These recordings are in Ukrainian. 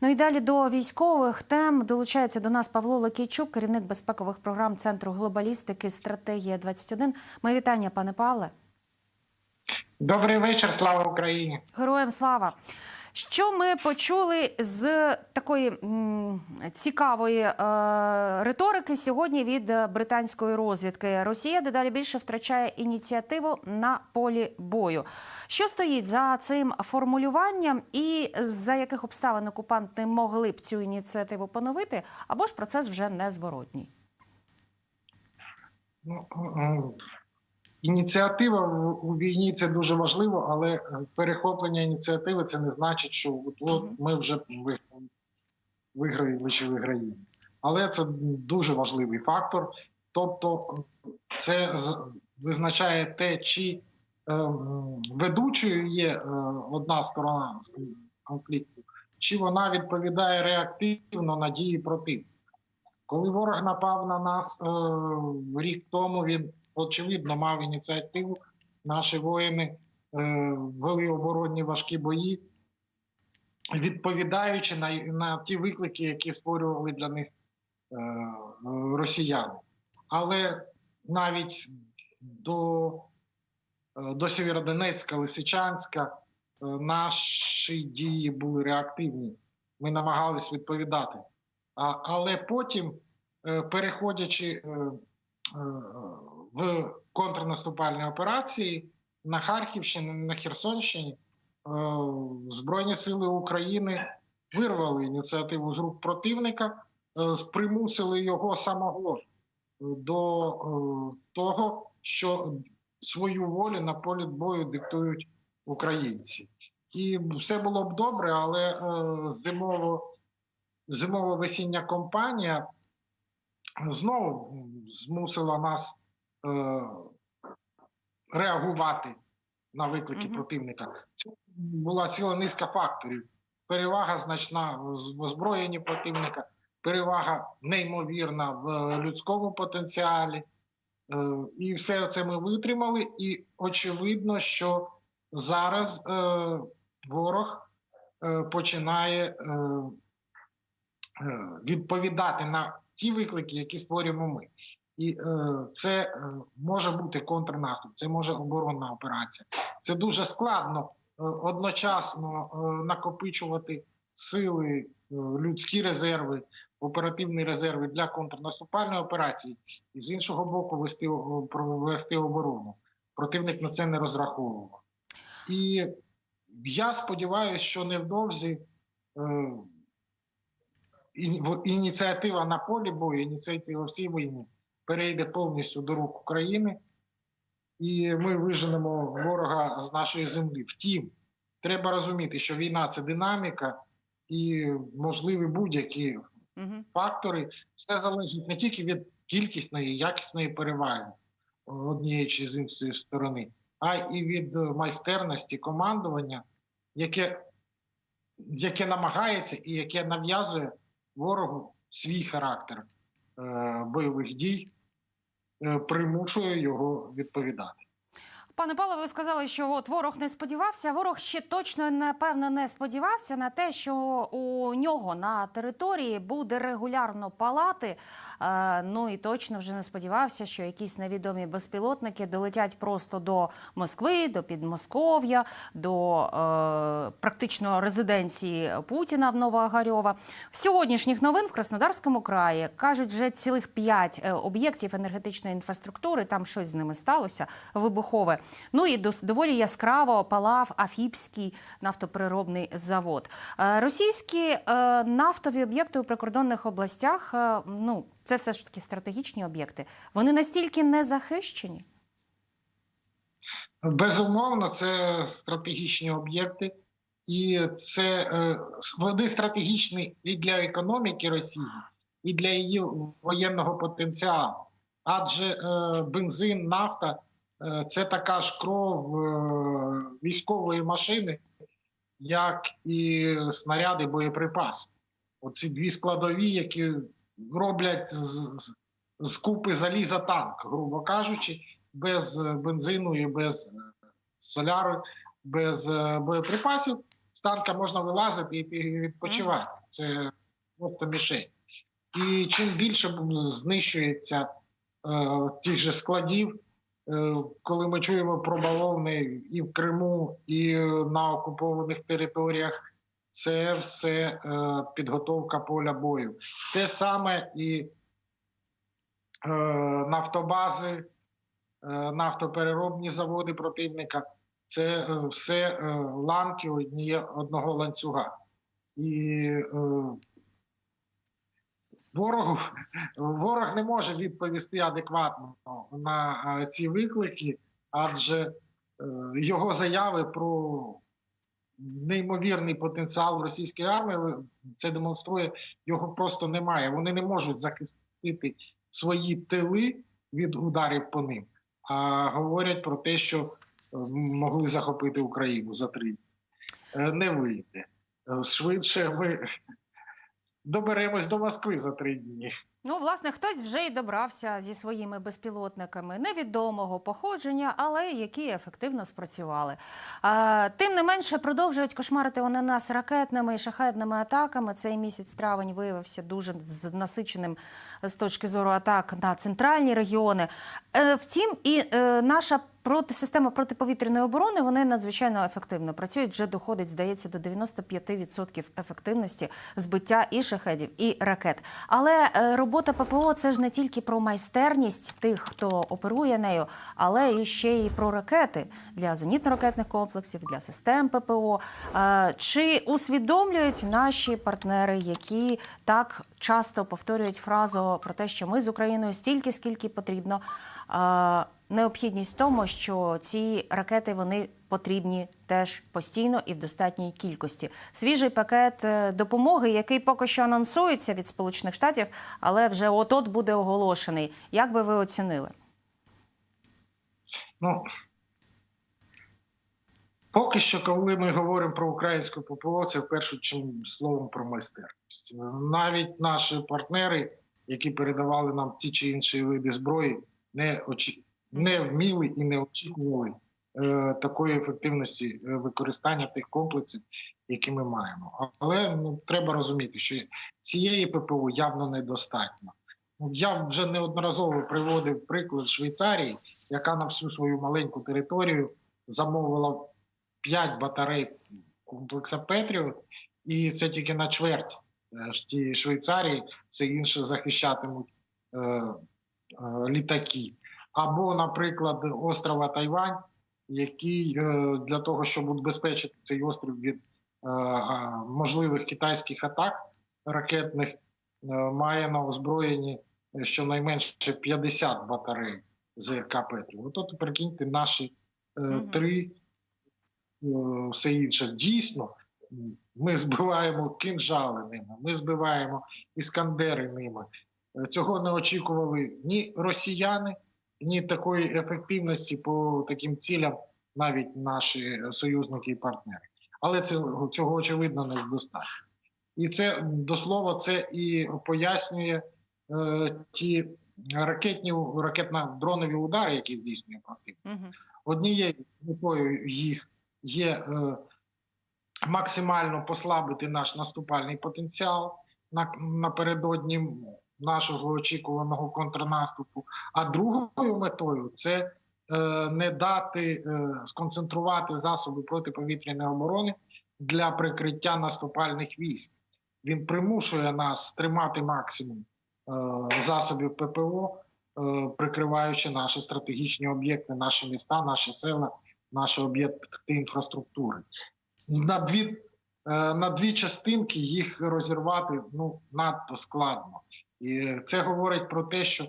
Ну і далі до військових тем долучається до нас Павло Лакійчук, керівник безпекових програм Центру глобалістики Стратегія 21 Ми вітання, пане Павле. Добрий вечір, слава Україні. Героям слава. Що ми почули з такої цікавої е, риторики сьогодні від британської розвідки? Росія дедалі більше втрачає ініціативу на полі бою. Що стоїть за цим формулюванням, і за яких обставин окупанти могли б цю ініціативу поновити, або ж процес вже незворотній? Ну, Ініціатива у війні це дуже важливо, але е, перехоплення ініціативи це не значить, що от, от ми вже ви- виграли чи виграємо. Але це дуже важливий фактор. Тобто, це визначає те, чи е, ведучою є е, одна сторона конфлікту, чи вона відповідає реактивно на дії противника. Коли ворог напав на нас е, рік тому, він очевидно мав ініціативу. Наші воїни е, вели оборонні важкі бої, відповідаючи на, на ті виклики, які створювали для них е, росіяни. Але навіть до, е, до Сєвєродонецька, Лисичанська наші дії були реактивні. Ми намагались відповідати. А, але потім, переходячи в контрнаступальні операції на Харківщині, на Херсонщині, е, Збройні сили України вирвали ініціативу з рук противника, е, примусили його самого е, до того, що свою волю на полі бою диктують українці. І все було б добре, але е, зимово зимово-весіння кампанія знову змусила нас реагувати на виклики Мгм. противника. Це була ціла низка факторів. Перевага значна в озброєнні противника, перевага неймовірна в людському потенціалі. Е, І все це ми витримали. І очевидно, що зараз е, ворог е, починає е, е, відповідати на ті виклики, які створюємо ми. І е, це е, може бути контрнаступ, це може оборонна операція. Це дуже складно е, одночасно накопичувати сили, людські резерви, оперативні резерви для контрнаступальної операції, і з іншого боку, вести, провести оборону. Противник на це не розраховував. І я сподіваюся, що невдовзі ініціатива на полі бою, ініціатива всій війні перейде повністю до рук України, і ми виженемо ворога з нашої землі. Втім, треба розуміти, що війна це динаміка, і можливі будь-які Угу. фактори. Все залежить не тільки від кількісної, якісної переваги однієї чи з іншої сторони, а і від майстерності командування, яке, яке намагається і яке нав'язує ворогу свій характер е, бойових дій, примушує його відповідати. Пане Павло, ви сказали, що от ворог не сподівався. Ворог ще точно напевно не сподівався на те, що у нього на території буде регулярно палати. Е, ну і точно вже не сподівався, що якісь невідомі безпілотники долетять просто до Москви, до Підмосков'я, до е, практично резиденції Путіна в Новоогарьова. З сьогоднішніх новин в Краснодарському краї кажуть, вже цілих п'ять е, об'єктів енергетичної інфраструктури. Там щось з ними сталося вибухове. Ну і доволі яскраво палав Афіпський нафтопереробний завод. Е, Російські е, нафтові об'єкти у прикордонних областях. е, Ну це все ж таки стратегічні об'єкти. Вони настільки не захищені. Безумовно, це стратегічні об'єкти, і це вони стратегічні і для економіки Росії, і для її воєнного потенціалу. Адже бензин, нафта це така ж кров е, військової машини, як і снаряди, боєприпаси. Оці дві складові, які роблять з, з- купи заліза танк, грубо кажучи без е, бензину і без е, соляру, без е, боєприпасів з танка можна вилазити і відпочивати. це просто мішень. І чим більше знищується е, тих же складів, е, коли ми чуємо про бавовни і в Криму, і е, на окупованих територіях, це все е, підготовка поля бою. Те саме і е, нафтобази, е, нафтопереробні заводи противника. Це е, все е, ланки одного ланцюга. І е, ворогу, ворог не може відповісти адекватно на е, ці виклики, адже е, його заяви про неймовірний потенціал російської армії це демонструє, його просто немає. Вони не можуть захистити свої тили від ударів по ним, а говорять про те, що е, могли захопити Україну за три дні. Не вийде. Швидше ми доберемось до Москви за три дні. Ну, власне, хтось вже й добрався зі своїми безпілотниками невідомого походження, але які ефективно спрацювали. А, тим не менше, продовжують кошмарити вони нас ракетними і шахедними атаками. Цей місяць травень виявився дуже насиченим з точки зору атак на центральні регіони. Е, втім, і е, наша проти система протиповітряної оборони вони надзвичайно ефективно працюють. Вже доходить, здається, до 95% ефективності збиття і шахедів, і ракет. Але е, робота ППО це ж не тільки про майстерність тих, хто оперує нею, але і ще й про ракети для зенітно-ракетних комплексів, для систем ППО. Е, Чи усвідомлюють наші партнери, які так часто повторюють фразу про те, що ми з Україною стільки, скільки потрібно. Необхідність в тому, що ці ракети вони потрібні теж постійно і в достатній кількості. Свіжий пакет е, допомоги, який поки що анонсується від Сполучених Штатів, але вже от-от буде оголошений. Як би ви оцінили? Ну, поки що, коли ми говоримо про українську ППО, це в першу чергу словом про майстерність. Навіть наші партнери, які передавали нам ті чи інші види зброї, не, очі... не вміли і не очікували е, такої ефективності е, використання тих комплексів, які ми маємо. Але ну, треба розуміти, що цієї ППО явно недостатньо. Ну, Я вже неодноразово приводив приклад Швейцарії, яка на всю свою маленьку територію замовила 5 батарей комплекса Петріот, і це тільки на чверть е, ж ті Швейцарії, все інше захищатимуть е, літаки. Або, наприклад, острова Тайвань, який е, для того, щоб убезпечити цей острів від е, е, можливих китайських атак ракетних, е, має на озброєнні е, щонайменше 50 батарей ЗРК Петрів. От, от прикиньте, наші е, три е, все інше. Дійсно, ми збиваємо кінжали ними, ми збиваємо іскандери ними. Е, Цього не очікували ні росіяни, ні такої ефективності по таким цілям, навіть наші союзники і партнери. Але це, цього очевидно недостатньо. І це до слова, це і пояснює е, ті ракетні ракетно-дронові удари, які здійснює противник. Угу. Однією метою їх є е, максимально послабити наш наступальний потенціал на, напередодні нашого очікуваного контрнаступу. А другою метою це е, не дати е, сконцентрувати засоби протиповітряної оборони для прикриття наступальних військ. Він примушує нас тримати максимум е, засобів ППО, прикриваючи наші стратегічні об'єкти, наші міста, наші села, наші об'єкти інфраструктури. На дві, на дві частинки їх розірвати ну, надто складно. І це говорить про те, що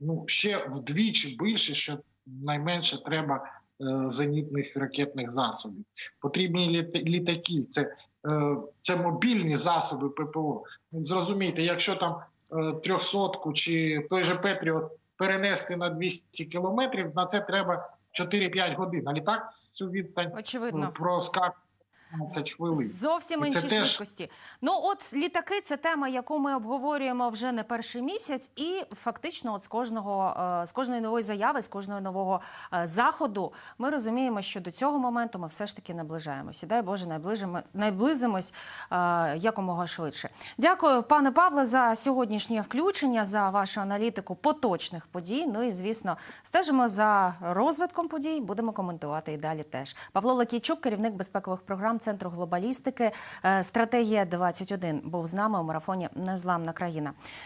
ну, ще вдвічі більше, що найменше треба е, зенітних ракетних засобів. Потрібні літа- літаки, це, е, це мобільні засоби ППО. Ну, Зрозумійте, якщо там е, трьохсотку чи той же Петріот перенести на 200 кілометрів, на це треба 4-5 годин. А літак цю відстань Очевидно. проскакує 15 хвилин. Зовсім І інші теж- швидкості. Ну, от літаки це тема, яку ми обговорюємо вже не перший місяць, і фактично, от з кожного е, з кожної нової заяви, з кожного нового е, заходу, ми розуміємо, що до цього моменту ми все ж таки наближаємося. Дай Боже, найближимо, найблизимось е, якомога швидше. Дякую, пане Павле, за сьогоднішнє включення, за вашу аналітику поточних подій. Ну і звісно, стежимо за розвитком подій. Будемо коментувати і далі теж. Павло Лакійчук, керівник безпекових програм Центру глобалістики. е, Стратегія 21 був з нами у марафоні Незламна країна.